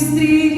സ്ത്രീ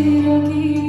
Tira-me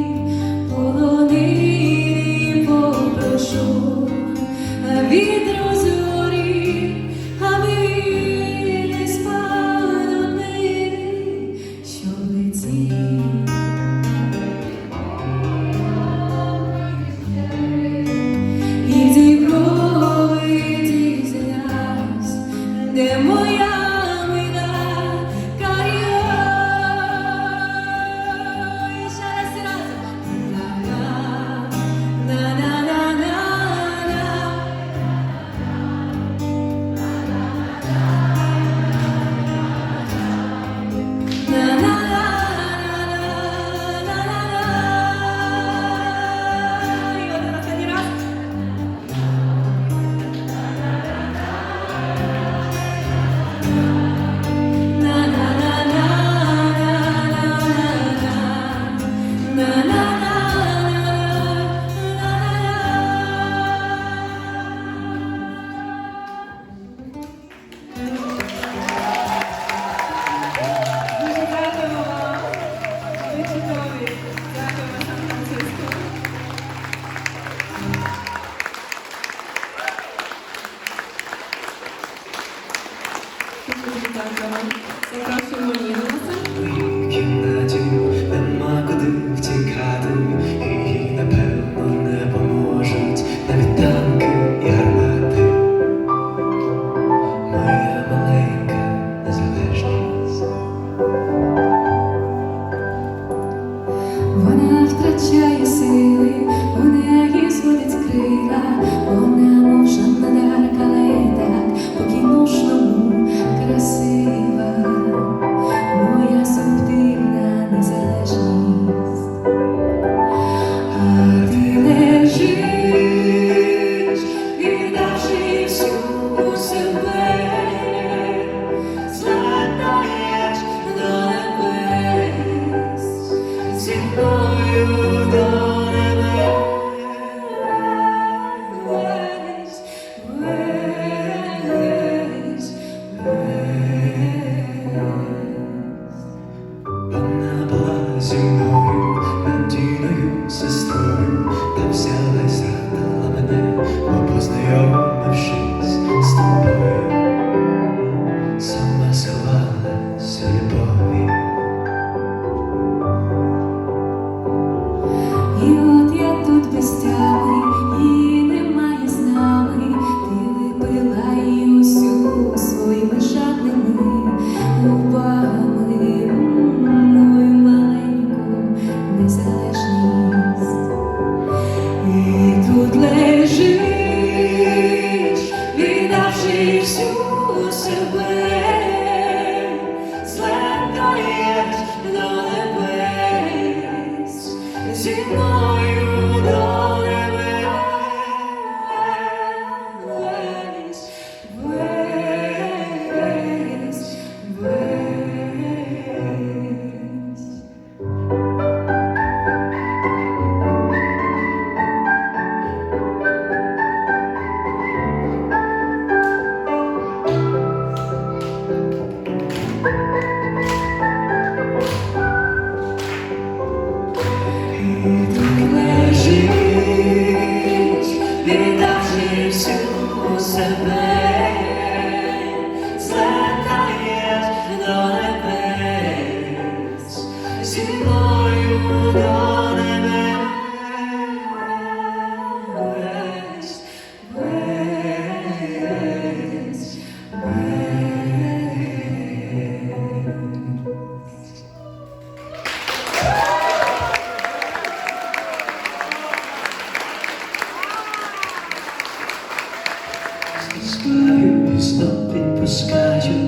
зі мною Sky is in the sky.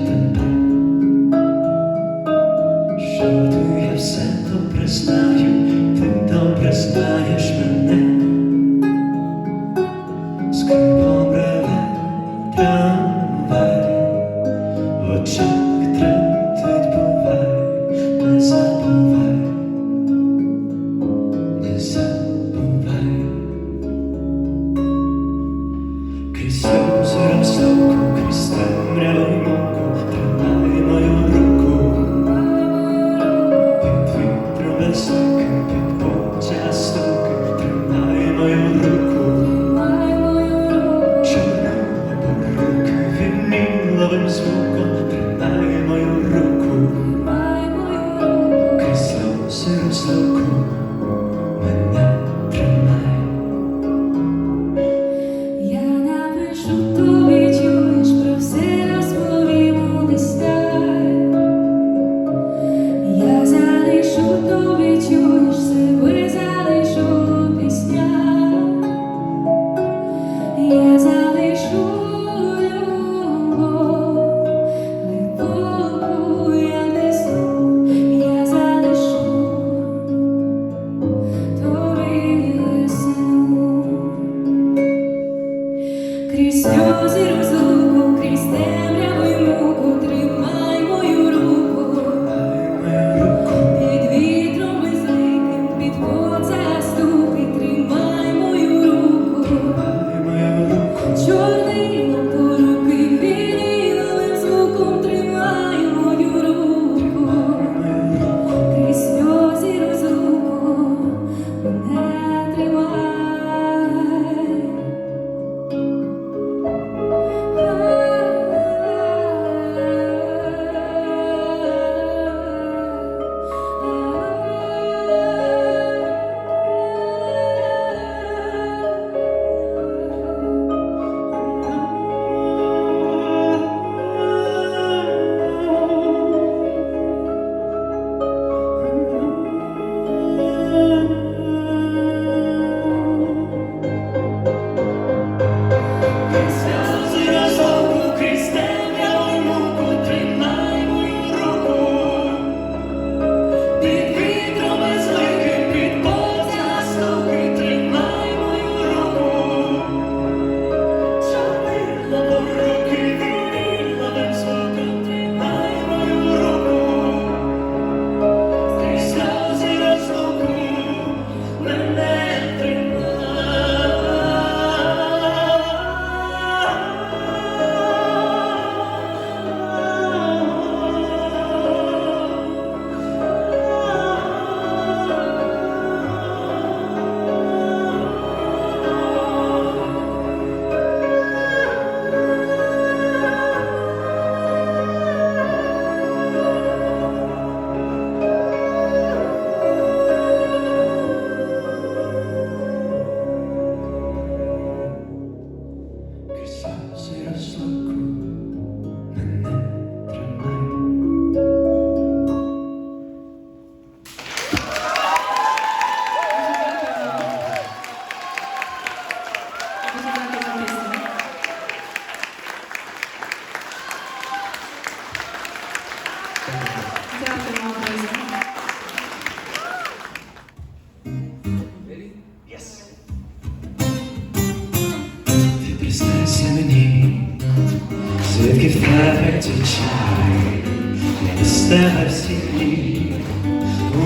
себе всі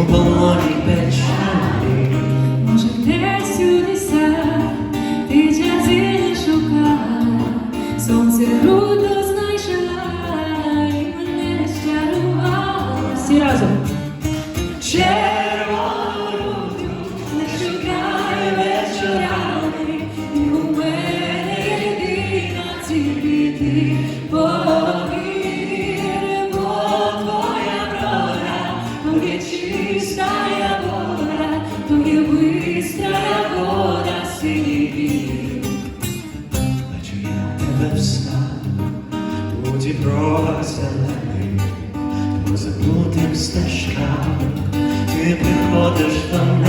у полоні печалі. Може, десь у лісах ти джазини шукала, сонце рудо знайшла і мене щарувала. Всі разом. Через ходиш там.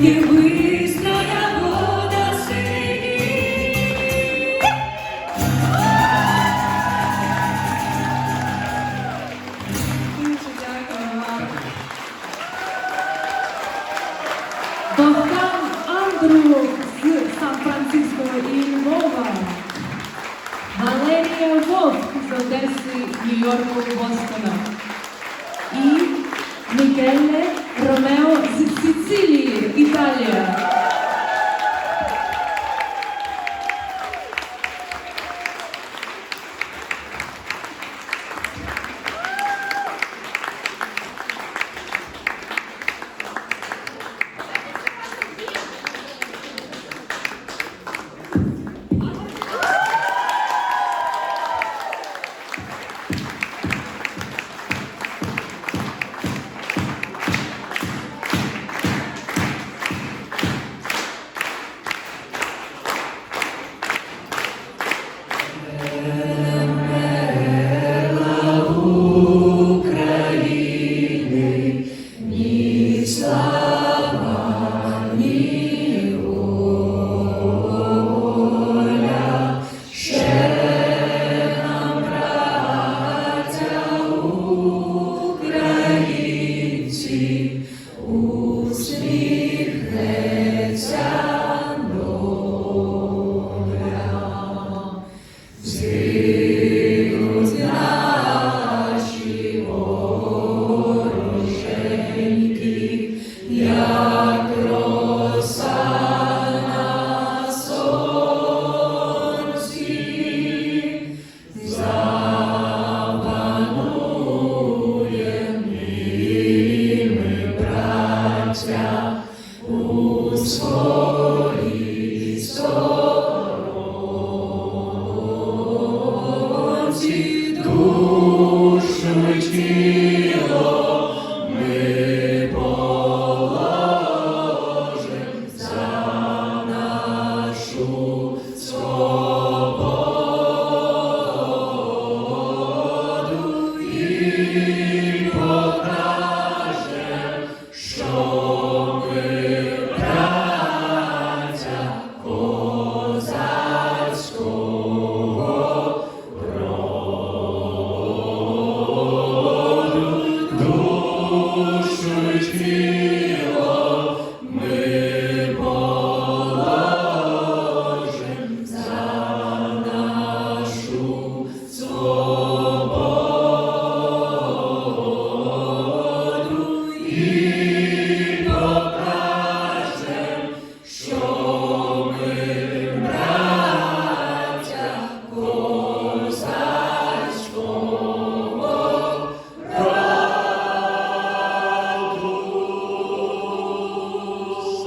Поки ви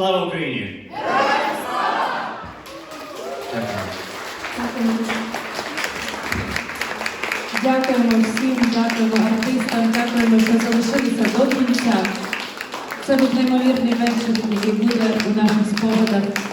Слава Україні! Дякую. Дякуємо всім, дякуємо артистам, дякуємо, що залишилися до кінця. Це був неймовірний вечір, який буде у наших спогадах.